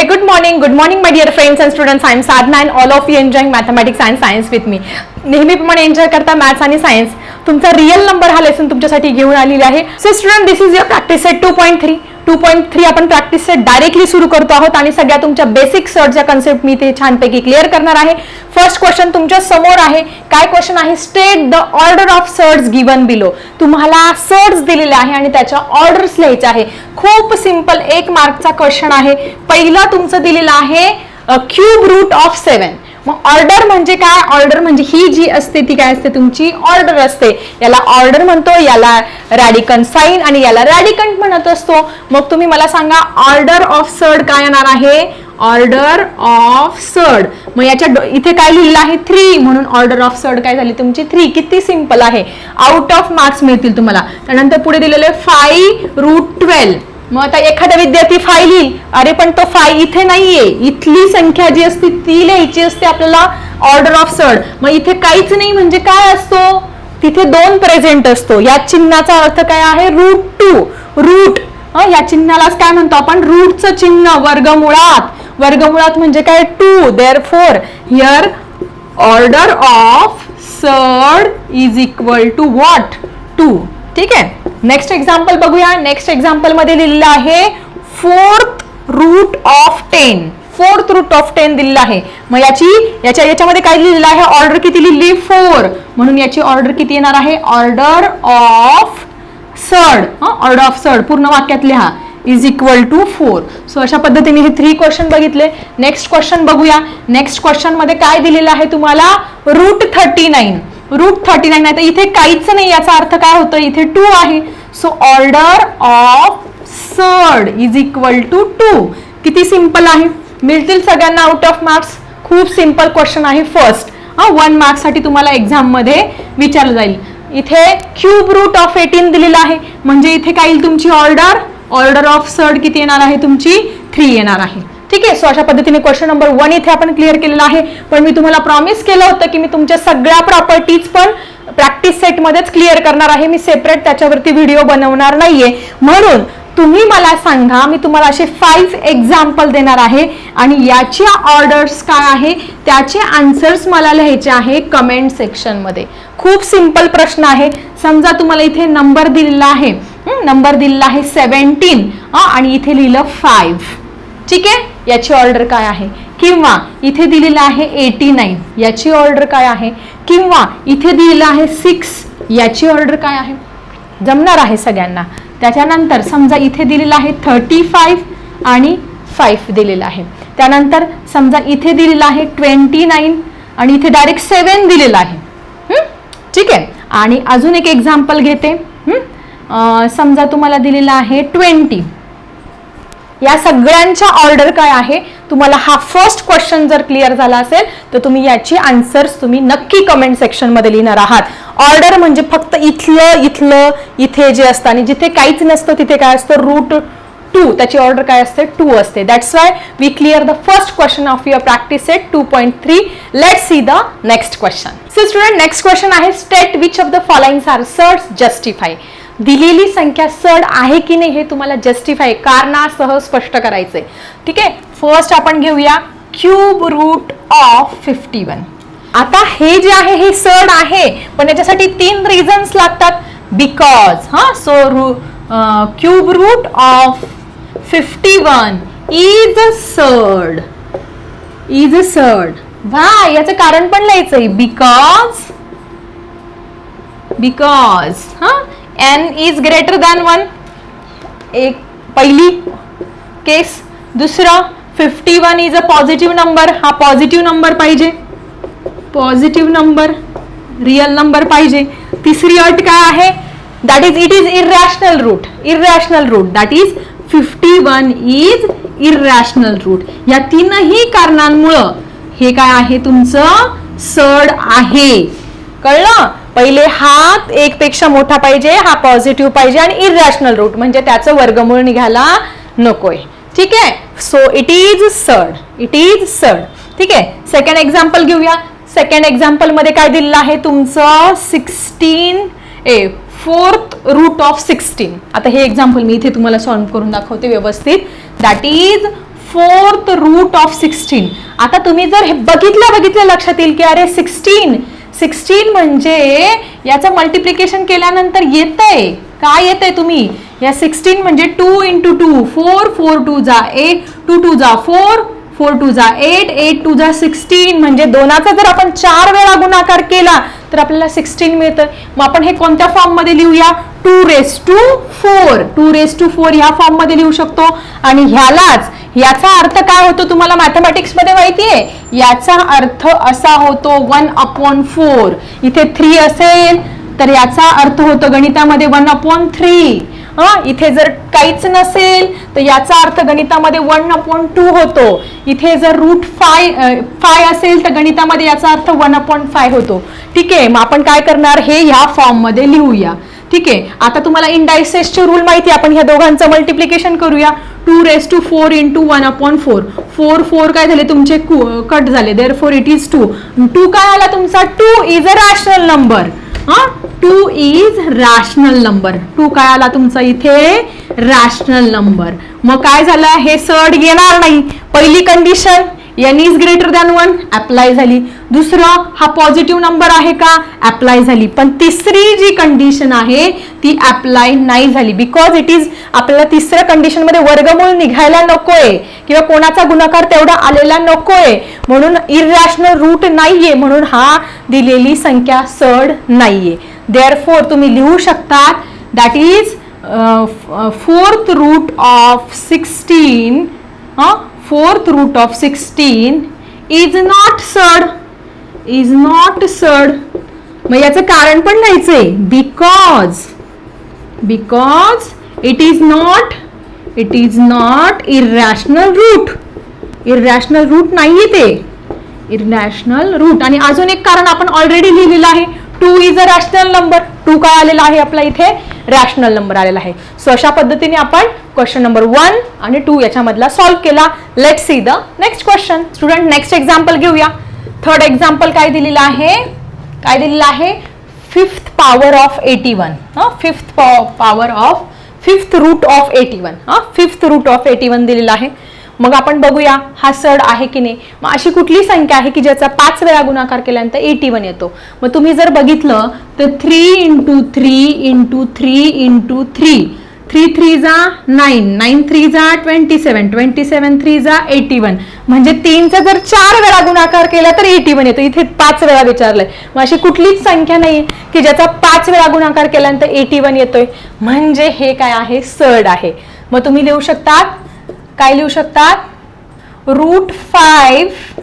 Hey, good morning. Good morning, my dear friends and students. I am Sadhna and all of you enjoying mathematics and science with me. नेहमीप्रमाणे enjoy करता maths आणि science तुमचा real number हा lesson तुमच्यासाठी घेऊन आलेला आहे so student this is your practice set two point three two point three आपण प्रॅक्टिस सेट डायरेक्टली सुरू करतो आहोत आणि सगळ्या तुमच्या बेसिक सर्टच्या कन्सेप्ट मी ते छानपैकी क्लिअर करणार आहे. फर्स्ट क्वेश्चन तुमच्यासमोर आहे. काय क्वेश्चन आहे? State the order of surds given below तुम्हाला सर्ट्स दिलेले आहे आणि त्याच्या ऑर्डर्स लिहायचे आहे. खूप सिंपल एक मार्कचा क्वेश्चन आहे. पहिला तुमचं दिलेलं आहे क्यूब रूट ऑफ सेवन मग ऑर्डर म्हणजे काय? ऑर्डर म्हणजे ही जी असते ती काय असते? तुमची ऑर्डर असते. याला ऑर्डर म्हणतो याला रॅडिकन साईन आणि याला रॅडिकंट म्हणत असतो. मग तुम्ही मला सांगा ऑर्डर ऑफ सर्ड काय येणार आहे? ऑर्डर ऑफ सर्ड मग याच्या डो- इथे काय लिहिलं आहे? थ्री म्हणून ऑर्डर ऑफ सर्ड काय झाली तुमची? थ्री किती सिंपल आहे. आउट ऑफ मार्क्स मिळतील तुम्हाला. त्यानंतर पुढे दिलेले फाईव्ह रूट ट्वेल्व मग आता एखादा विद्यार्थी फाय लिहिल अरे पण तो फाय इथे नाहीये. इथली संख्या जी असते ती लिहायची असते आपल्याला ऑर्डर ऑफ सड मग इथे काहीच नाही म्हणजे काय असतो? तिथे दोन प्रेझेंट असतो. या चिन्हाचा अर्थ काय आहे? रूट टू रूट या चिन्हालाच काय म्हणतो आपण? रूटचं चिन्ह वर्गमुळात. वर्गमुळात म्हणजे काय? Two therefore here order of surd is equal to what two ठीक आहे? नेक्स्ट एक्झाम्पल बघूया. नेक्स्ट एक्झाम्पलमध्ये लिहिलेलं आहे fourth root of ten fourth root of ten दिलेलं आहे. मग याची याच्या याच्यामध्ये काय लिहिलेलं आहे? ऑर्डर किती लिहिली? फोर म्हणून याची ऑर्डर किती येणार आहे? Order of surd order of surd पूर्ण वाक्यात लिहा. Is equal to four so अशा पद्धतीने हे थ्री क्वेश्चन बघितले. नेक्स्ट क्वेश्चन बघूया. नेक्स्ट क्वेश्चनमध्ये काय दिलेलं आहे तुम्हाला? Root thirty nine root thirty nine आहे. तर इथे काहीच नाही याचा अर्थ काय होतं? इथे टू आहे. So order of surd is equal to two किती सिंपल आहे? मिळतील सगळ्यांना आउट ऑफ मार्क्स खूप सिंपल क्वेश्चन आहे फर्स्ट हा वन मार्क्ससाठी तुम्हाला एक्झाममध्ये विचारलं जाईल. इथे क्यूब रूट ऑफ एटीन दिलेलं आहे. म्हणजे इथे काय येईल तुमची ऑर्डर ऑर्डर ऑफ सर्ड किती येणार आहे? तुमची थ्री येणार आहे. ठीक आहे? सो अशा पद्धतीने क्वेश्चन नंबर वन इथे आपण क्लिअर केलेला आहे. पण मी तुम्हाला प्रॉमिस केलं होतं की मी तुमच्या सगळ्या प्रॉपर्टीज पण प्रॅक्टिस सेटमध्येच क्लिअर करणार आहे. मी सेपरेट त्याच्यावरती व्हिडिओ बनवणार नाहीये. म्हणून तुम्ही मला सांगा मी तुम्हाला असे फाईव्ह एक्झाम्पल देणार आहे. आणि याच्या ऑर्डर्स काय आहे? त्याचे आन्सर्स मला लिहायचे आहे कमेंट सेक्शनमध्ये खूप सिंपल प्रश्न आहे. समजा तुम्हाला इथे नंबर दिलेला आहे. नंबर दिलेला आहे सेवन्टीन आणि इथे लिहिलं फाईव्ह ठीक आहे? याची ऑर्डर काय आहे? किंवा इथे दिलेलं आहे एटी नाईन याची ऑर्डर काय आहे? किंवा इथे दिलेलं आहे सिक्स याची ऑर्डर काय आहे? जमणार आहे सगळ्यांना. त्याच्यानंतर समजा इथे दिलेलं आहे थर्टी फाईव्ह आणि फाईव्ह दिलेलं आहे. त्यानंतर समजा इथे दिलेलं आहे ट्वेंटी नाईन आणि इथे डायरेक्ट सेवन दिलेलं आहे. ठीक आहे. आणि अजून एक एक्झाम्पल घेते. समजा तुम्हाला दिलेलं आहे ट्वेंटी. या सगळ्यांच्या ऑर्डर काय आहे? तुम्हाला हा फर्स्ट क्वेश्चन जर क्लिअर झाला असेल तर तुम्ही याची आन्सर्स तुम्ही नक्की कमेंट सेक्शनमध्ये लिहिणार आहात. ऑर्डर म्हणजे फक्त इथलं इथलं इथे जे असतं आणि जिथे काहीच नसतं तिथे काय असतं? रूट टू त्याची ऑर्डर काय असते? टू असते. That's why we clear the first question of your practice set two point three let see the next question so student next question आहे state which of the following are surds justify दिलेली संख्या सड आहे की नाही हे तुम्हाला justify कारणासह स्पष्ट करायचंय. ठीक आहे? फर्स्ट आपण घेऊया cube root of fifty one आता हे जे आहे हे सड आहे पण याच्यासाठी तीन रिझन्स लागतात. बिकॉज हा so root cube root of fifty one is a surd is a surd वा याचं कारण पण लिहायचंय. बिकॉज बिकॉज हा n is greater than one एक पहिली केस दुसरं fifty one is a positive number हा पॉझिटिव्ह नंबर पाहिजे. पॉझिटिव्ह नंबर रिअल नंबर पाहिजे. तिसरी अट काय आहे? That is it is irrational root irrational root that is fifty one is irrational root या तीनही कारणांमुळं हे काय आहे? तुमचं सड आहे. कळलं? पहिले हात एक पेक्षा मोठा पाहिजे हा पॉझिटिव्ह पाहिजे आणि इरॅशनल रूट म्हणजे त्याचं वर्गमूळ निघायला नकोय. ठीक आहे? So it is surd it is surd ठीक आहे? सेकंड एक्झाम्पल घेऊया. सेकंड एक्झाम्पलमध्ये काय दिलेलं आहे तुमचं? Sixteen a fourth root of sixteen आता हे एक्झाम्पल मी इथे तुम्हाला सॉल्व्ह करून दाखवते व्यवस्थित. That is fourth root of sixteen आता तुम्ही जर हे बघितल्या बघितल्या लक्षात येईल की अरे सिक्स्टीन सिक्स्टीन म्हणजे याचं मल्टिप्लिकेशन केल्यानंतर येतंय. काय आहे तुम्ही? या सिक्स्टीन म्हणजे two into two four four two जा एट टू टू जा फोर फोर टू जा एट एट टू जा सिक्स्टीन म्हणजे दोनाचा जर आपण चार वेळा गुणाकार केला तर आपल्याला सिक्स्टीन मिळतं मग आपण हे कोणत्या फॉर्ममध्ये लिहूया? Two raise two four two raise two four ह्या फॉर्ममध्ये लिहू शकतो. आणि ह्यालाच याचा अर्थ काय होतो तुम्हाला मॅथमॅटिक्समध्ये माहितीये याचा अर्थ असा होतो वन अपॉन फोर इथे थ्री असेल तर याचा अर्थ होतो गणितामध्ये वन अपॉन थ्री इथे जर काहीच नसेल तर याचा अर्थ गणितामध्ये वन अपॉन टू होतो. इथे जर रूट फाय फाय असेल तर गणितामध्ये याचा अर्थ वन अपॉन फाय होतो. ठीक आहे मग आपण काय करणार? हे ह्या फॉर्ममध्ये लिहूया. ठीक आहे. आता तुम्हाला इंडायसेसचे रूल माहिती आपण ह्या दोघांचं मल्टिप्लिकेशन करूया. Two raise two four into one upon four four four काय झाले? तुमचे कट झाले. Therefore it is two two काय आला तुमचा? Two is a rational number हा? Two is rational number two काय आला तुमचा इथे? रॅशनल नंबर मग काय झालं? हे सड येणार नाही. पहिली condition n is greater than one apply झाली. दुसरं हा पॉझिटिव्ह नंबर आहे का? अप्लाय झाली. पण तिसरी जी कंडिशन आहे ती अप्लाय नाही झाली. बिकॉज इट इज आपल्याला तिसऱ्या कंडिशनमध्ये वर्गमूळ निघायला नकोय. किंवा कोणाचा गुणाकार तेवढा आलेला नकोय. म्हणून इरॅशनल रूट नाहीये. म्हणून हा दिलेली संख्या सड नाहीये. देअर फोर तुम्ही लिहू शकतात that is fourth root of sixteen fourth root of sixteen is not surd is not surd मग याचं कारण पण लिहायचंय. Because because it is not it is not irrational root irrational root नाहीये ते. इरॅशनल रूट आणि अजून एक कारण आपण ऑलरेडी लिहिलेलं आहे. Two is a rational number two काय आलेला आहे आपला इथे? रॅशनल नंबर आलेला आहे. सो अशा पद्धतीने आपण क्वेश्चन नंबर वन आणि टू याच्यामधला सॉल्व्ह केला. Let see the next question student next example घेऊया. थर्ड एक्झाम्पल काय दिलेलं आहे? काय दिलेलं आहे? Fifth power of eighty one fifth power of fifth root of eighty one fifth root of eighty one दिलेला आहे. मग आपण बघूया हा सड आहे की नाही? मग अशी कुठली संख्या आहे की ज्याचा पाच वेळा गुणाकार केल्यानंतर एटी वन येतो? मग तुम्ही जर बघितलं तर three into three into three into three three three जा नाईन नाईन थ्री जा twenty seven twenty seven three जा एटी वन म्हणजे तीनचा जर चार वेळा गुणाकार केला तर एटी वन येतो. इथे पाच वेळा विचारलंय. मग अशी कुठलीच संख्या नाही की ज्याचा पाच वेळा गुणाकार केल्यानंतर एटी वन येतोय. म्हणजे हे काय आहे? सड आहे. मग तुम्ही लिहू शकतात? काय लिहू शकतात? Root five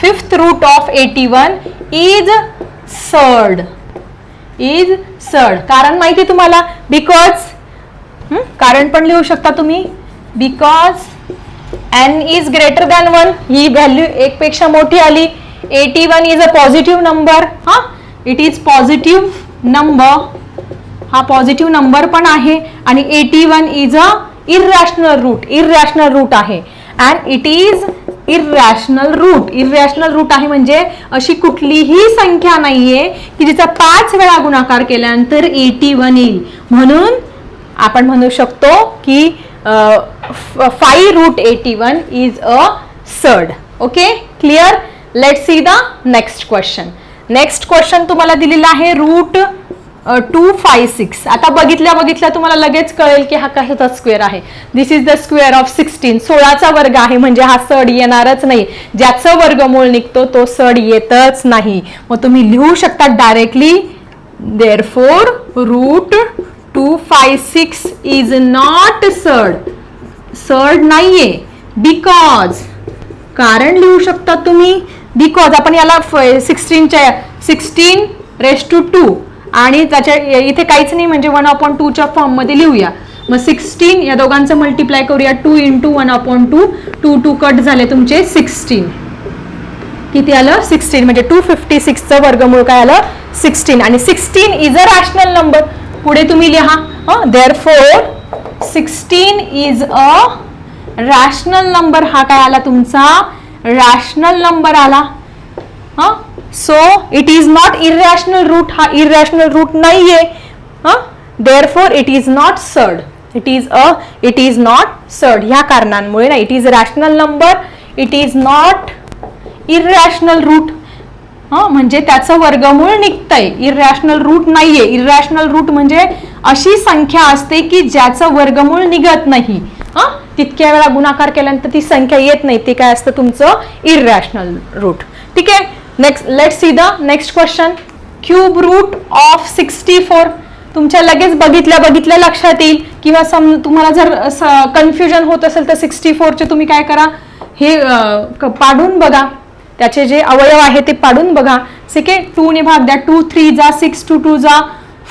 fifth root of eighty one is surd is surd कारण माहिती तुम्हाला? बिकॉज कारण पण लिहू शकता तुम्ही. Because n is greater than one he value एक पेक्षा मोठी आली. Eighty one is a positive number हा? इट इज पॉझिटिव्ह नंबर हा पॉझिटिव्ह नंबर पण आहे. आणि eighty one is a irrational root irrational root आहे. And it is irrational root irrational root आहे म्हणजे अशी कुठलीही संख्या नाहीये की जिचा पाच वेळा गुणाकार केल्यानंतर एटी वन येईल. म्हणून आपण म्हणू शकतो की five root eighty one is a surd okay clear let see the next question next question तुम्हाला दिलेला आहे रूट टू फाय सिक्स आता बघितल्या बघितल्या तुम्हाला लगेच कळेल की हा कशाचा स्क्वेअर आहे. This is the square of sixteen सोळाचा वर्ग आहे म्हणजे हा सड येणारच नाही. ज्याचं वर्गमूळ निघतो तो सड येतच नाही. मग तुम्ही लिहू शकता directly therefore root two five six is not surd surd नाहीये. बिकॉज कारण लिहू शकता तुम्ही? बिकॉज आपण याला सिक्स्टीनच्या सिक्स्टीन रेस टू टू आणि त्याच्या इथे काहीच नाही म्हणजे वन अपॉन टूच्या फॉर्ममध्ये लिहूया. मग सिक्स्टीन या दोघांचं मल्टिप्लाय करूया. Two into one upon two two two cut झाले तुमचे सिक्स्टीन किती आलं? सिक्स्टीन म्हणजे टू फिफ्टी सिक्सचं वर्गमूळ काय आलं? सिक्स्टीन आणि sixteen is a rational number पुढे तुम्ही लिहा. Therefore sixteen is a rational number हा काय आला तुमचा? रॅशनल नंबर आला. हा? So it is not irrational root हा इररॅशनल रूट नाहीये therefore it is not surd it is a it is not surd ह्या कारणांमुळे ना it is rational number it is not irrational root हा म्हणजे त्याचं वर्गमूळ निघतंय. इररॅशनल रूट नाहीये इरॅशनल रूट म्हणजे अशी संख्या असते की ज्याचं वर्गमूळ निघत नाही. हा? तितक्या वेळा गुणाकार केल्यानंतर ती संख्या येत नाही. ते काय असतं तुमचं? इररॅशनल रूट ठीक आहे? Next let see the next question cube root of sixty four तुमच्या लगेच बघितल्या बघितल्या लक्षात येईल. किंवा सम तुम्हाला जर कन्फ्युजन होत असेल तर सिक्स्टी फोरचे तुम्ही काय करा? हे क- पाडून बघा. त्याचे जे अवयव आहे ते पाडून बघा. ठीक आहे टू भाग द्या. टू थ्री जा. सिक्स टू टू जा.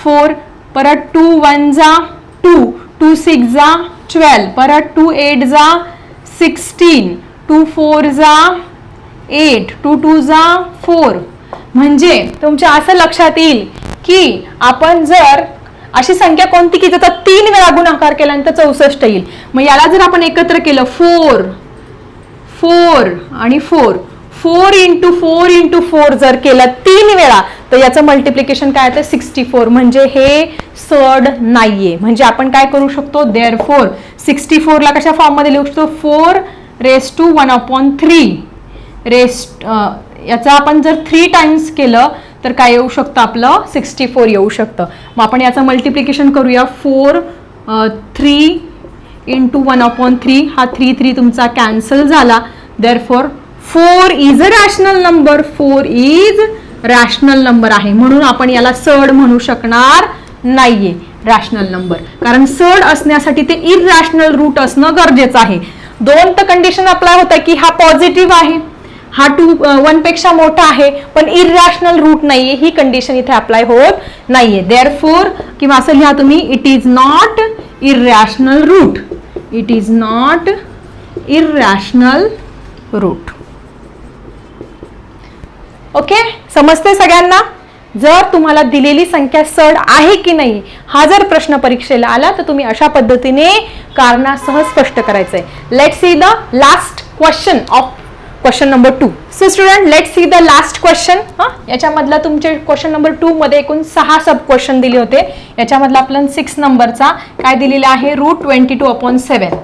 फोर. परत टू वन जा. टू. टू सिक्स जा. ट्वेल्व. परत टू एट जा. सिक्स्टीन. टू फोर जा. एट टू टू जा फोर. म्हणजे तुमच्या असं लक्षात येईल की आपण जर अशी संख्या कोणती की त्याचा तीन वेळा गुणाकार केल्यानंतर चौसष्ट येईल. मग याला जर आपण एकत्र केलं फोर फोर आणि four. Four into four into four जर केलं तीन वेळा तर याचं मल्टिप्लिकेशन काय येतं? Sixty four. म्हणजे हे सड नाहीये. म्हणजे आपण काय करू शकतो? देअर फोर सिक्स्टी फोरला कशा फॉर्ममध्ये लिहू शकतो? Four raise two one upon three rest याचा आपण जर थ्री टाइम्स केलं तर काय येऊ शकतं आपलं? सिक्स्टी फोर येऊ शकतं. मग आपण याचं मल्टिप्लिकेशन करूया. Four three into one upon three हा थ्री थ्री तुमचा कॅन्सल झाला. Therefore four is a rational number four is rational number आहे. म्हणून आपण याला सड म्हणू शकणार नाहीये. रॅशनल नंबर कारण सड असण्यासाठी ते इरॅशनल रूट असणं गरजेचं आहे. दोन तर कंडिशन अप्लाय होत की हा पॉझिटिव्ह आहे. हा टू वनपेक्षा मोठा आहे पण इरॅशनल रूट नाहीये ही कंडिशन इथे अप्लाय होत नाहीये. देअर फोर किंवा असं लिहा तुम्ही it is not irrational root it is not irrational root okay समजते सगळ्यांना? जर तुम्हाला दिलेली संख्या सड आहे की नाही हा जर प्रश्न परीक्षेला आला तर तुम्ही अशा पद्धतीने कारणासह स्पष्ट करायचंय. Let see the last question of question number two so student let see the last question हा याच्यामधला तुमचे क्वेश्चन नंबर टू मध्ये एकूण सहा सब क्वेश्चन दिले होते. याच्यामधला आपल्याला सिक्स नंबरचा काय दिलेला आहे? Root twenty two upon seven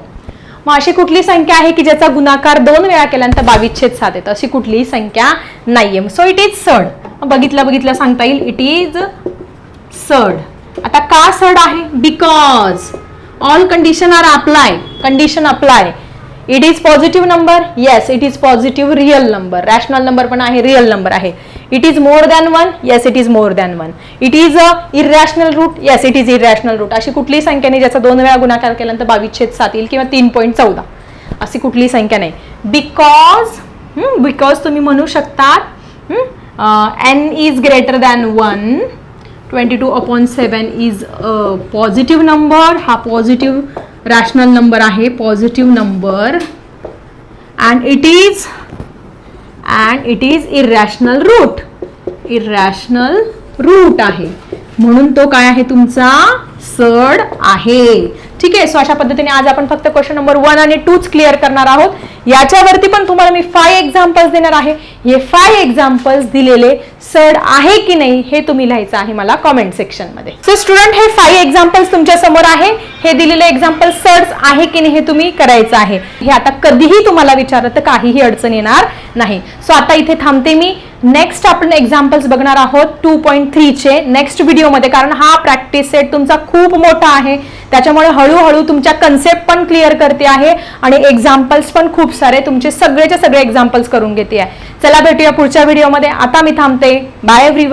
मग अशी कुठली संख्या आहे की ज्याचा गुणाकार दोन वेळा केल्यानंतर बावीस छेद सात येतं? अशी कुठलीही संख्या नाहीये. सो इट इज सड बघितलं बघितलं सांगता येईल. इट इज सड आता का सड आहे? Because all condition are apply condition apply it is positive number yes it is positive real number rational number पण आहे रिअल नंबर आहे. It is more than one yes it is more than one it is a irrational root yes it is irrational root अशी कुठलीही संख्या नाही ज्याचा दोन वेळा गुणाकार केल्यानंतर बावीस छेद सात येईल किंवा तीन पॉईंट चौदा. अशी कुठलीही संख्या नाही. बिकॉज बिकॉज तुम्ही म्हणू शकतात n is greater than one twenty two upon seven is positive number हा पॉझिटिव्ह रॅशनल नंबर आहे positive number and it is and it is irrational root irrational root आहे. म्हणून तो काय आहे तुमचा? सड आहे. ठीक आहे? सो अशा पद्धतीने आज आपण फक्त क्वेश्चन नंबर वन आणि टूच क्लिअर करणार आहोत. याच्यावरती पण तुम्हाला मी फाय एक्झाम्पल्स देणार आहे. हे फाय एक्झाम्पल्स दिलेले सड आहे की नाही हे तुम्ही लिहायचं आहे मला कॉमेंट सेक्शनमध्ये सो स्टुडंट हे फाय एक्झाम्पल्स तुमच्यासमोर आहे. हे दिलेले एक्झाम्पल सड्स आहे की नाही हे तुम्ही करायचं आहे. हे आता कधीही तुम्हाला विचारलं तर काहीही अडचण येणार नाही. सो आता इथे थांबते मी. नेक्स्ट आपण एक्झाम्पल्स बघणार आहोत टू पॉईंट थ्रीचे नेक्स्ट व्हिडिओमध्ये कारण हा प्रॅक्टिस सेट तुमचा खूप मोठा आहे. त्याच्यामुळे हळूहळू तुमच्या कन्सेप्ट पण क्लिअर करते आहे आणि एक्झाम्पल्स पण खूप सारे तुमचे सगळेचे सगळे एक्झाम्पल्स करून घेते आहे. चला भेटूया पुढच्या व्हिडिओमध्ये आता मी थांबते. Bye every